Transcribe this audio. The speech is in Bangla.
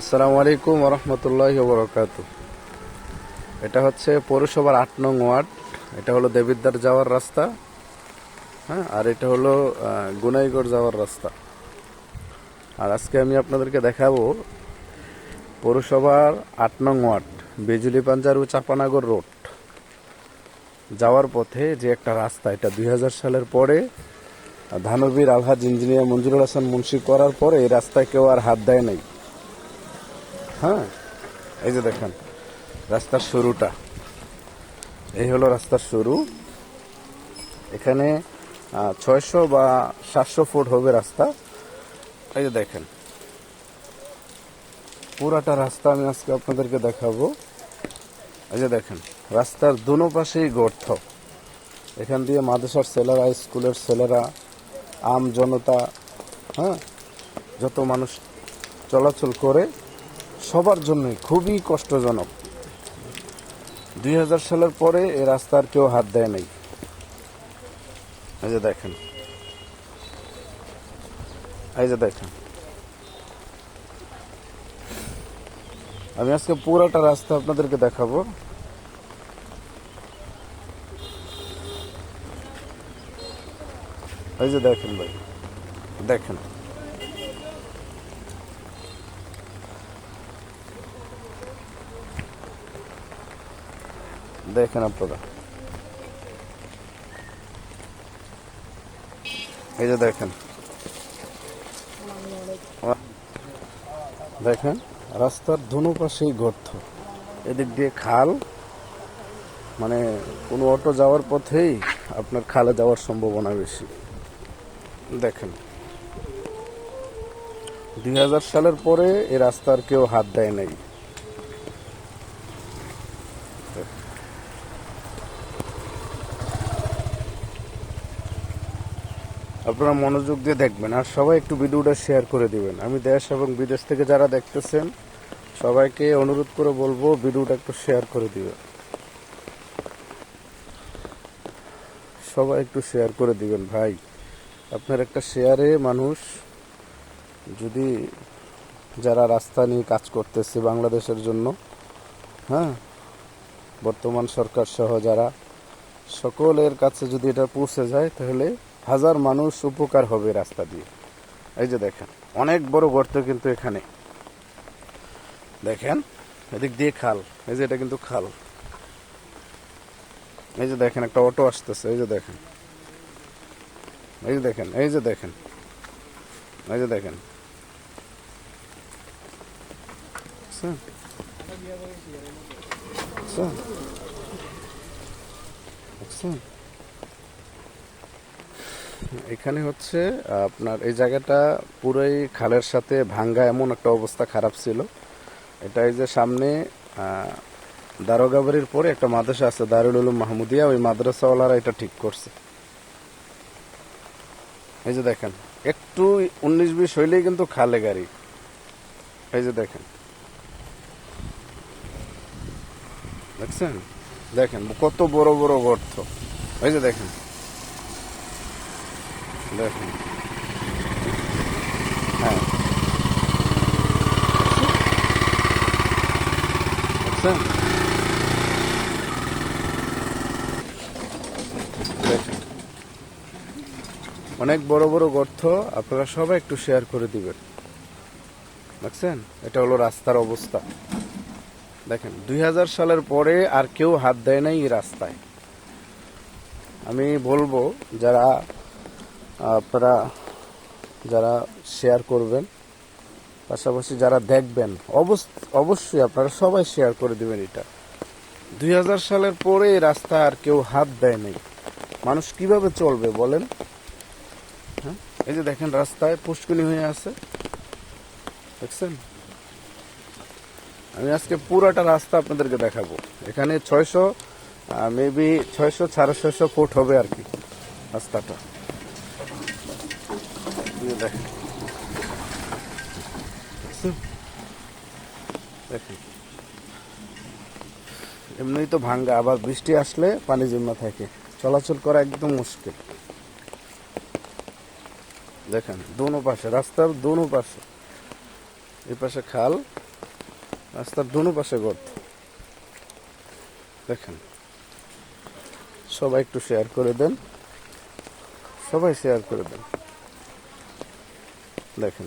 আসসালামু আলাইকুম রহমতুল্লাহ বরকাত এটা হচ্ছে পৌরসভার আট নং ওয়ার্ড। এটা হলো দেবিদ্বার যাওয়ার রাস্তা হ্যাঁ আর এটা হলো গুনাইগড় যাওয়ার রাস্তা। আর আজকে আমি আপনাদেরকে দেখাবো পৌরসভার আট নং ওয়ার্ড, বিজুলি পাঞ্জার ও চাপানাগর রোড। যাওয়ার পথে যে একটা রাস্তা, এটা দুই হাজার সালের পরে ধানবীর আলহাজ ইঞ্জিনিয়ার মঞ্জুরুল হাসান মুন্সি করার পরে এই রাস্তায় কেউ আর হাত দেয় নাই। হ্যাঁ এই যে দেখেন, রাস্তার শুরুটা। এই হলো রাস্তার শুরু। এখানে ছয়শো বা সাতশো ফুট হবে রাস্তা। এই যে দেখেন, পুরাটা রাস্তা আমি আজকে আপনাদেরকে দেখাবো। এই যে দেখেন, রাস্তার দুনো পাশেই গর্ত। এখান দিয়ে মাদ্রাসার ছেলেরা, স্কুলের ছেলেরা, আম জনতা হ্যাঁ যত মানুষ চলাচল করে সবার জন্যই খুবই কষ্টজনক। দুই হাজার সালের পরে এ রাস্তার কেউ হাত দেয় নাই। এই যে দেখেন। এই যে দেখেন। আমি আজকে পুরাটা রাস্তা আপনাদেরকে দেখাবো। এই যে দেখেন ভাই। দেখেন। দেখেন আপনারা। এই যে দেখেন। দেখেন, রাস্তার দুনো পাশেই গর্ত। এদিক দিয়ে খাল। মানে কোনো অটো যাওয়ার পথেই আপনার খালে যাওয়ার সম্ভাবনা বেশি। দেখেন। দুই হাজার সালের পরে এই রাস্তার কেউ হাত দেয় নাই। আপনারা মনোযোগ দিয়ে দেখবেন আর সবাই একটু ভিডিওটা শেয়ার করে দিবেন। আমি দেশ এবং বিদেশ থেকে যারা দেখতেছেন, সবাইকে অনুরোধ করে বলব ভিডিওটা একটু শেয়ার করে দিবেন। সবাই একটু শেয়ার করে দিবেন, ভাই। আপনার একটা শেয়ারে মানুষ যদি যারা রাস্তা নিয়ে কাজ করতেছে বাংলাদেশের জন্য হ্যাঁ? বর্তমান সরকার সহ যারা, সকলের কাছে যদি এটা পৌঁছে যায়, তাহলে হাজার মানুষ উপকার হবে রাস্তা দিয়ে। এই যে দেখেন, অনেক বড় গর্ত কিন্তু এখানে। দেখেন, এদিক দিয়ে খাল, এই যে এটা কিন্তু খাল। এই যে দেখেন, একটা অটো আসতেছে, এই যে দেখেন। এই যে দেখেন, এই যে দেখেন। এই যে দেখেন। দেখছেন? দেখছেন? এখানে হচ্ছে, আপনার এই জায়গাটা পুরোই খালের সাথে ভাঙ্গা এমন একটা অবস্থা খারাপ ছিল। এটা এই যে সামনে দারোগাবাড়ির পরে একটা মাদ্রাসা আছে, দারুল উলুম মাহমুদিয়া, ওই মাদ্রাসাওয়ালারা এটা ঠিক করছে। এই যে দেখেন, একটু উনিশ বিশ হইলেই কিন্তু খালে গাড়ি। এই যে দেখেন। দেখছেন? দেখেন, কত বড় বড় গর্ত। এই যে দেখেন। দেখেন হ্যাঁ অনেক বড় বড় গর্ত, আপনারা সবাই একটু শেয়ার করে দিবেন। দেখছেন? এটা হলো রাস্তার অবস্থা। দেখেন, দুই হাজার সালের পরে আর কেউ হাত দেয় নাই এই রাস্তায়। আমি বলব, যারা আপনারা যারা শেয়ার করবেন, পাশাপাশি যারা দেখবেন অবশ্যই আপনারা সবাই শেয়ার করে দেবেন এটা। দুই হাজার সালের পরে রাস্তা আর কেউ হাত দেয় নাই। মানুষ কীভাবে চলবে বলেন? হ্যাঁ? এই যে দেখেন রাস্তায় পুষ্কুনি হয়ে আছে। দেখছেন? আমি আজকে পুরাটা রাস্তা আপনাদেরকে দেখাবো। এখানে ছয়শো মেবি ছয়শো, সাড়ে ছয়শো ফুট হবে আর কি রাস্তাটা। এমনিই তো ভাঙ্গা, আবার বৃষ্টি আসলে পানি জমা থাকে। চলাচল করা একদম মুশকিল। দেখেন, দোনো পাশে, রাস্তার দোনো পাশে এই পাশে খাল, রাস্তার দুনো পাশে গর্ত। দেখেন, সবাই একটু শেয়ার করে দেন। সবাই শেয়ার করে দেন। দেখেন।